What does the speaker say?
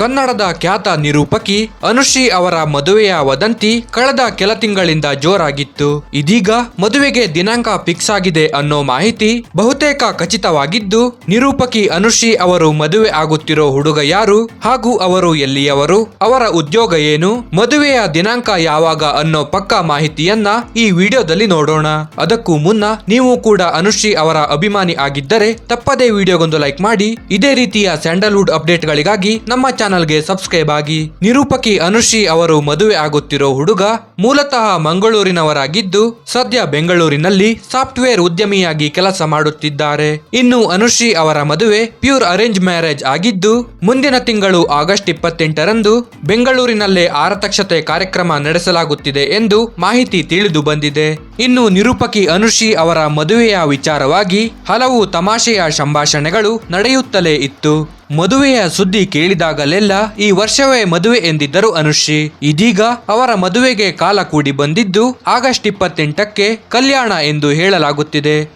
ಕನ್ನಡದ ಖ್ಯಾತ ನಿರೂಪಕಿ ಅನುಶ್ರೀ ಅವರ ಮದುವೆಯ ವದಂತಿ ಕಳೆದ ಕೆಲ ತಿಂಗಳಿಂದ ಜೋರಾಗಿತ್ತು. ಇದೀಗ ಮದುವೆಗೆ ದಿನಾಂಕ ಫಿಕ್ಸ್ ಆಗಿದೆ ಅನ್ನೋ ಮಾಹಿತಿ ಬಹುತೇಕ ಖಚಿತವಾಗಿದ್ದು, ನಿರೂಪಕಿ ಅನುಶ್ರೀ ಅವರು ಮದುವೆ ಆಗುತ್ತಿರೋ ಹುಡುಗ ಯಾರು ಹಾಗೂ ಅವರು ಎಲ್ಲಿಯವರು, ಅವರ ಉದ್ಯೋಗ ಏನು, ಮದುವೆಯ ದಿನಾಂಕ ಯಾವಾಗ ಅನ್ನೋ ಪಕ್ಕಾ ಮಾಹಿತಿಯನ್ನ ಈ ವಿಡಿಯೋದಲ್ಲಿ ನೋಡೋಣ. ಅದಕ್ಕೂ ಮುನ್ನ ನೀವು ಕೂಡ ಅನುಶ್ರೀ ಅವರ ಅಭಿಮಾನಿ ಆಗಿದ್ದರೆ ತಪ್ಪದೇ ವಿಡಿಯೋಗೊಂದು ಲೈಕ್ ಮಾಡಿ, ಇದೇ ರೀತಿಯ ಸ್ಯಾಂಡಲ್ವುಡ್ ಅಪ್ಡೇಟ್ಗಳಿಗಾಗಿ ನಮ್ಮ ಚಾನಲ್ಗೆ ಸಬ್ಸ್ಕ್ರೈಬ್ ಆಗಿ. ನಿರೂಪಕಿ ಅನುಶ್ರೀ ಅವರು ಮದುವೆ ಆಗುತ್ತಿರೋ ಹುಡುಗ ಮೂಲತಃ ಮಂಗಳೂರಿನವರಾಗಿದ್ದು, ಸದ್ಯ ಬೆಂಗಳೂರಿನಲ್ಲಿ ಸಾಫ್ಟ್ವೇರ್ ಉದ್ಯಮಿಯಾಗಿ ಕೆಲಸ ಮಾಡುತ್ತಿದ್ದಾರೆ. ಇನ್ನು ಅನುಶ್ರೀ ಅವರ ಮದುವೆ ಪ್ಯೂರ್ ಅರೇಂಜ್ ಮ್ಯಾರೇಜ್ ಆಗಿದ್ದು, ಮುಂದಿನ ತಿಂಗಳು ಆಗಸ್ಟ್ ಇಪ್ಪತ್ತೆಂಟರಂದು ಬೆಂಗಳೂರಿನಲ್ಲೇ ಆರತಕ್ಷತೆ ಕಾರ್ಯಕ್ರಮ ನಡೆಸಲಾಗುತ್ತಿದೆ ಎಂದು ಮಾಹಿತಿ ತಿಳಿದು ಬಂದಿದೆ. ಇನ್ನು ನಿರೂಪಕಿ ಅನುಶ್ರೀ ಅವರ ಮದುವೆಯ ವಿಚಾರವಾಗಿ ಹಲವು ತಮಾಷೆಯ ಸಂಭಾಷಣೆಗಳು ನಡೆಯುತ್ತಲೇ ಇತ್ತು. ಮದುವೆಯ ಸುದ್ದಿ ಕೇಳಿದಾಗಲೆಲ್ಲ ಈ ವರ್ಷವೇ ಮದುವೆ ಎಂದಿದ್ದರು ಅನುಶ್ರೀ. ಇದೀಗ ಅವರ ಮದುವೆಗೆ ಕಾಲ ಕೂಡಿ ಬಂದಿದ್ದು ಆಗಸ್ಟ್ ಇಪ್ಪತ್ತೆಂಟಕ್ಕೆ ಕಲ್ಯಾಣ ಎಂದು ಹೇಳಲಾಗುತ್ತಿದೆ.